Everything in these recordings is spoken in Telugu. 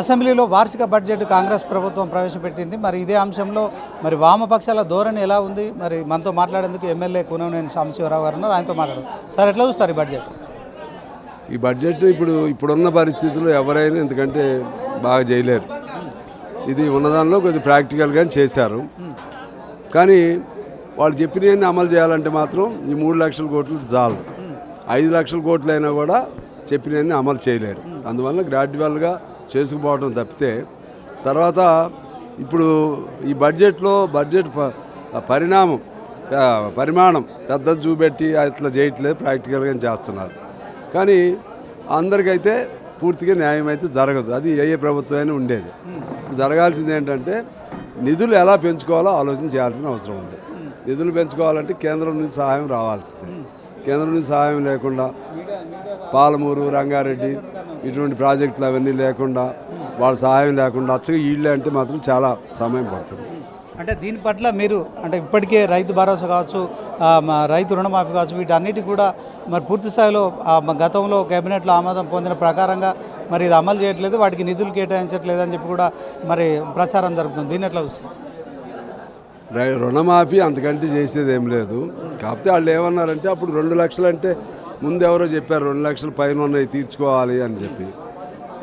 అసెంబ్లీలో వార్షిక బడ్జెట్ కాంగ్రెస్ ప్రభుత్వం ప్రవేశపెట్టింది. మరి ఇదే అంశంలో మరి వామపక్షాల ధోరణి ఎలా ఉంది? మరి మనతో మాట్లాడేందుకు ఎమ్మెల్యే కూననేని సాంబశివరావు గారు ఉన్నారు. ఆయనతో మాట్లాడారు సార్ ఎట్లా చూస్తారు ఈ బడ్జెట్? ఈ బడ్జెట్ ఇప్పుడు ఇప్పుడున్న పరిస్థితుల్లో ఎవరైనా ఎందుకంటే బాగా చేయలేరు. ఇది ఉన్నదానిలో కొద్ది ప్రాక్టికల్గా చేశారు. కానీ వాళ్ళు చెప్పినవన్నీ అమలు చేయాలంటే మాత్రం ఈ మూడు లక్షల కోట్లు చాలు. ఐదు లక్షల కోట్లు అయినా కూడా చెప్పినవన్నీ అమలు చేయలేరు. అందువల్ల గ్రాడ్యువల్గా చేసుకుపోవడం తప్పితే తర్వాత ఇప్పుడు ఈ బడ్జెట్లో బడ్జెట్ పరిణామం పరిమాణం పెద్దది చూపెట్టి అట్లా చేయట్లేదు ప్రాక్టికల్గా చేస్తున్నారు. కానీ అందరికైతే పూర్తిగా న్యాయం అయితే జరగదు. అది ఏ ఏ ప్రభుత్వమైనా ఉండేది. జరగాల్సింది ఏంటంటే నిధులు ఎలా పెంచుకోవాలో ఆలోచన చేయాల్సిన అవసరం ఉంది. నిధులు పెంచుకోవాలంటే కేంద్రం నుంచి సహాయం రావాల్సిందే. కేంద్రం నుంచి సహాయం లేకుండా పాలమూరు రంగారెడ్డి ఇటువంటి ప్రాజెక్టులు అవన్నీ లేకుండా వాళ్ళ సహాయం లేకుండా అచ్చగా ఈళ్ళే అంటే మాత్రం చాలా సమయం పడుతుంది. అంటే దీని పట్ల మీరు అంటే ఇప్పటికే రైతు భరోసా కావచ్చు రైతు రుణమాఫీ కావచ్చు వీటన్నిటి కూడా మరి పూర్తి స్థాయిలో గతంలో కేబినెట్లో ఆమోదం పొందిన ప్రకారంగా మరి ఇది అమలు చేయట్లేదు వాటికి నిధులు కేటాయించట్లేదు అని చెప్పి కూడా మరి ప్రచారం జరుగుతుంది దీన్ని ఎట్లా రుణమాఫీ అంతకంటే చేసేది ఏం లేదు. కాకపోతే వాళ్ళు ఏమన్నారంటే అప్పుడు రెండు లక్షలు అంటే ముందు ఎవరో చెప్పారు రెండు లక్షల పైన ఉన్నాయి తీర్చుకోవాలి అని చెప్పి.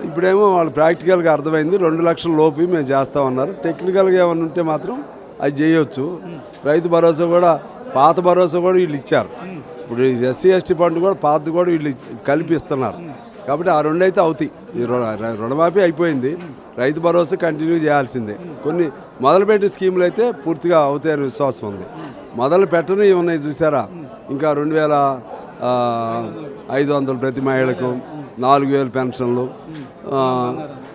ఇప్పుడేమో వాళ్ళు ప్రాక్టికల్గా అర్థమైంది రెండు లక్షల లోపు మేము చేస్తామన్నారు. టెక్నికల్గా ఏమైనా ఉంటే మాత్రం అది చేయొచ్చు. రైతు భరోసా కూడా పాత భరోసా కూడా వీళ్ళు ఇచ్చారు. ఇప్పుడు ఎస్సీ ఎస్టీ ఫండ్ కూడా పాతది కూడా వీళ్ళు కలిపి ఇస్తున్నారు కాబట్టి ఆ రెండు అయితే అవుతాయి. ఈ రుణమాఫీ అయిపోయింది. రైతు భరోసా కంటిన్యూ చేయాల్సిందే. కొన్ని మొదలుపెట్టే స్కీములు అయితే పూర్తిగా అవుతాయని విశ్వాసం ఉంది. మొదలు పెట్టని ఉన్నాయి చూసారా? ఇంకా రెండు వేల ఐదు వందలు ప్రతి మహిళకు నాలుగు వేలు పెన్షన్లు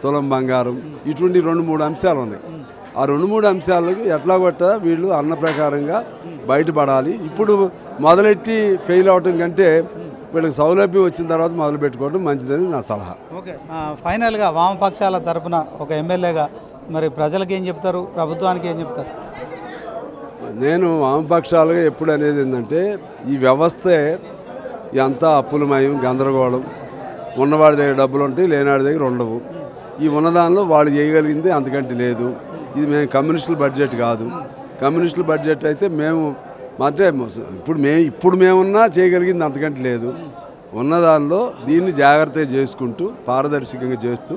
తులం బంగారం ఇటువంటి రెండు మూడు అంశాలు ఉన్నాయి. ఆ రెండు మూడు అంశాలకు ఎట్లా కొట్ట వీళ్ళు అన్న ప్రకారంగా బయటపడాలి. ఇప్పుడు మొదలెట్టి ఫెయిల్ అవటం కంటే వీళ్ళకి సౌలభ్యం వచ్చిన తర్వాత మొదలు పెట్టుకోవడం మంచిదని నా సలహా. ఓకే. ఫైనల్గా వామపక్షాల తరపున ఒక ఎమ్మెల్యేగా మరి ప్రజలకు ఏం చెప్తారు? ప్రభుత్వానికి ఏం చెప్తారు? నేను వామపక్షాలుగా ఎప్పుడు అనేది ఏంటంటే ఈ వ్యవస్థే ఇదంతా అప్పులమయం గందరగోళం. ఉన్నవాడి దగ్గర డబ్బులు ఉంటాయి లేనివాడి దగ్గర ఉండవు. ఈ ఉన్నదానిలో వాళ్ళు చేయగలిగింది అంతకంటే లేదు. ఇది మేము కమ్యూనిస్టుల బడ్జెట్ కాదు. కమ్యూనిస్టుల బడ్జెట్ అయితే మేము అంటే ఇప్పుడు మే ఇప్పుడు మేమున్నా చేయగలిగింది అంతకంటే లేదు. ఉన్నదానిలో దీన్ని జాగ్రత్తగా చేసుకుంటూ పారదర్శకంగా చేస్తూ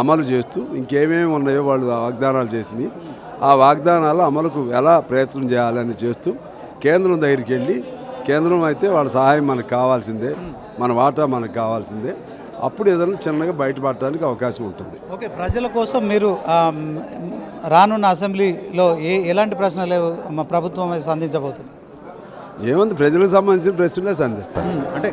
అమలు చేస్తూ ఇంకేమేమి ఉన్నాయో వాళ్ళు వాగ్దానాలు చేసినాయి ఆ వాగ్దానాలు అమలుకు ఎలా ప్రయత్నం చేయాలని చేస్తూ కేంద్రం దగ్గరికి వెళ్ళి కేంద్రం అయితే వాళ్ళ సహాయం మనకు కావాల్సిందే మన వాటా మనకు కావాల్సిందే. అప్పుడు ఏదైనా చిన్నగా బయటపడటానికి అవకాశం ఉంటుంది. ఓకే ప్రజల కోసం మీరు రానున్న అసెంబ్లీలో ఏ ఎలాంటి ప్రశ్నలు మా ప్రభుత్వం సంధించబోతుంది? ఏముంది ప్రజలకు సంబంధించిన ప్రశ్నలే సంధిస్తారు అంటే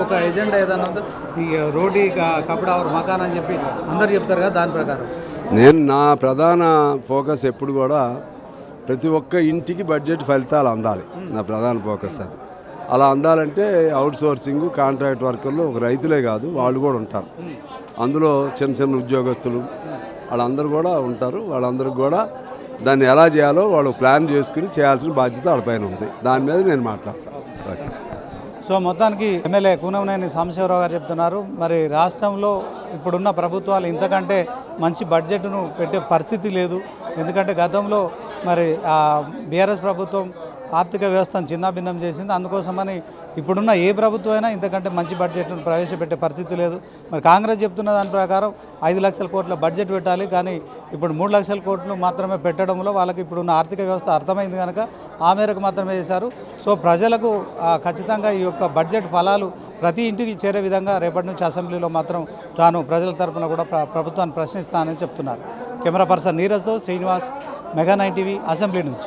ఒక ఎజెండా ఏదైనా ఉందో? ఈ రోటీ క- కపడా మకాన్ అని చెప్పి అందరు చెప్తారు కదా దాని ప్రకారం. నేను నా ప్రధాన ఫోకస్ ఎప్పుడు కూడా ప్రతి ఒక్క ఇంటికి బడ్జెట్ ఫలితాలు అందాలి. నా ప్రధాన ఫోకస్ అది. అలా అందాలంటే అవుట్ సోర్సింగ్ కాంట్రాక్ట్ వర్కర్లు ఒక రైతులే కాదు వాళ్ళు కూడా ఉంటారు. అందులో చిన్న చిన్న ఉద్యోగస్తులు వాళ్ళందరూ కూడా ఉంటారు. వాళ్ళందరికీ కూడా దాన్ని ఎలా చేయాలో వాళ్ళు ప్లాన్ చేసుకుని చేయాల్సిన బాధ్యత వాళ్ళపైన ఉంది. దాని మీద నేను మాట్లాడతాను. ఓకే. సో మొత్తానికి ఎమ్మెల్యే కూనమనేని సాంబశివరావు గారు చెప్తున్నారు. మరి రాష్ట్రంలో ఇప్పుడున్న ప్రభుత్వాలు ఇంతకంటే మంచి బడ్జెట్ను పెట్టే పరిస్థితి లేదు. ఎందుకంటే గతంలో మరి బీఆర్ఎస్ ప్రభుత్వం ఆర్థిక వ్యవస్థను చిన్నాభిన్నం చేసింది. అందుకోసమని ఇప్పుడున్న ఏ ప్రభుత్వం అయినా ఇంతకంటే మంచి బడ్జెట్ను ప్రవేశపెట్టే పరిస్థితి లేదు. మరి కాంగ్రెస్ చెప్తున్న దాని ప్రకారం ఐదు లక్షల కోట్ల బడ్జెట్ పెట్టాలి. కానీ ఇప్పుడు మూడు లక్షల కోట్లు మాత్రమే పెట్టడంలో వాళ్ళకి ఇప్పుడున్న ఆర్థిక వ్యవస్థ అర్థమైంది కనుక ఆ మేరకు మాత్రమే చేశారు. సో ప్రజలకు ఖచ్చితంగా ఈ యొక్క బడ్జెట్ ఫలాలు ప్రతి ఇంటికి చేరే విధంగా రేపటి నుంచి అసెంబ్లీలో మాత్రం తాను ప్రజల తరఫున కూడా ప్రభుత్వాన్ని ప్రశ్నిస్తానని చెప్తున్నారు. Camera person నీరజ్తో Srinivas Mega Nine TV assembly నుంచి.